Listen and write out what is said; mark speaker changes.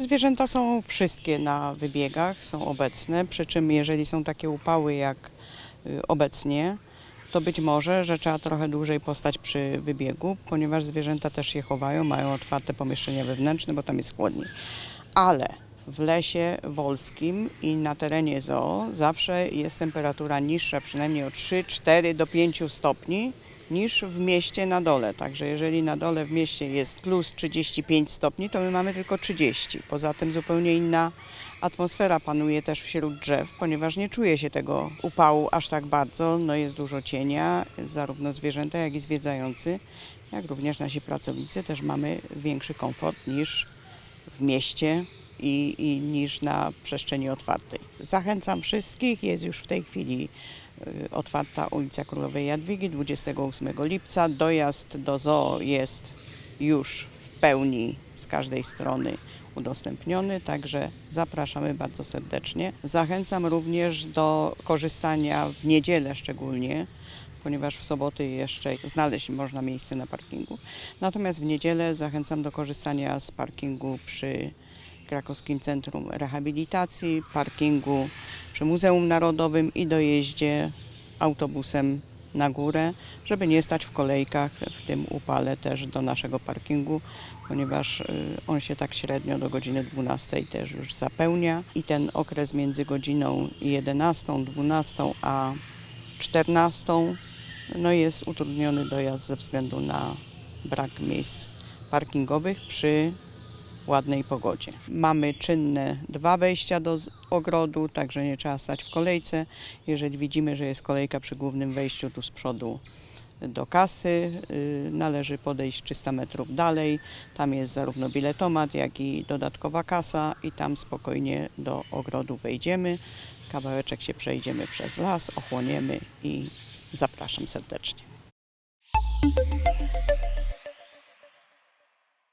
Speaker 1: Zwierzęta są wszystkie na wybiegach, są obecne, przy czym jeżeli są takie upały jak y, obecnie, to być może, że trzeba trochę dłużej postać przy wybiegu, ponieważ zwierzęta też się chowają, mają otwarte pomieszczenia wewnętrzne, bo tam jest chłodniej. Ale w lesie wolskim i na terenie zoo zawsze jest temperatura niższa przynajmniej o 3, 4 do 5 stopni niż w mieście na dole. Także jeżeli na dole w mieście jest plus 35 stopni, to my mamy tylko 30. Poza tym zupełnie inna atmosfera panuje też wśród drzew, ponieważ nie czuje się tego upału aż tak bardzo. No jest dużo cienia, zarówno zwierzęta, jak i zwiedzający, jak również nasi pracownicy też mamy większy komfort niż w mieście i, i niż na przestrzeni otwartej. Zachęcam wszystkich, jest już w tej chwili y, otwarta ulica Królowej Jadwigi 28 lipca. Dojazd do zoo jest już w pełni z każdej strony udostępniony, także zapraszamy bardzo serdecznie. Zachęcam również do korzystania w niedzielę szczególnie, ponieważ w soboty jeszcze znaleźć można miejsce na parkingu. Natomiast w niedzielę zachęcam do korzystania z parkingu przy Krakowskim Centrum Rehabilitacji, parkingu przy Muzeum Narodowym i dojeździe autobusem na górę, żeby nie stać w kolejkach w tym upale też do naszego parkingu, ponieważ y, on się tak średnio do godziny 12 też już zapełnia i ten okres między godziną 11, 12 a 14 no jest utrudniony dojazd ze względu na brak miejsc parkingowych przy ładnej pogodzie. Mamy czynne dwa wejścia do ogrodu, także nie trzeba stać w kolejce. Jeżeli widzimy, że jest kolejka przy głównym wejściu tu z przodu do kasy, y, należy podejść 300 metrów dalej. Tam jest zarówno biletomat, jak i dodatkowa kasa i tam spokojnie do ogrodu wejdziemy. Kawałeczek się przejdziemy przez las, ochłoniemy i zapraszam serdecznie.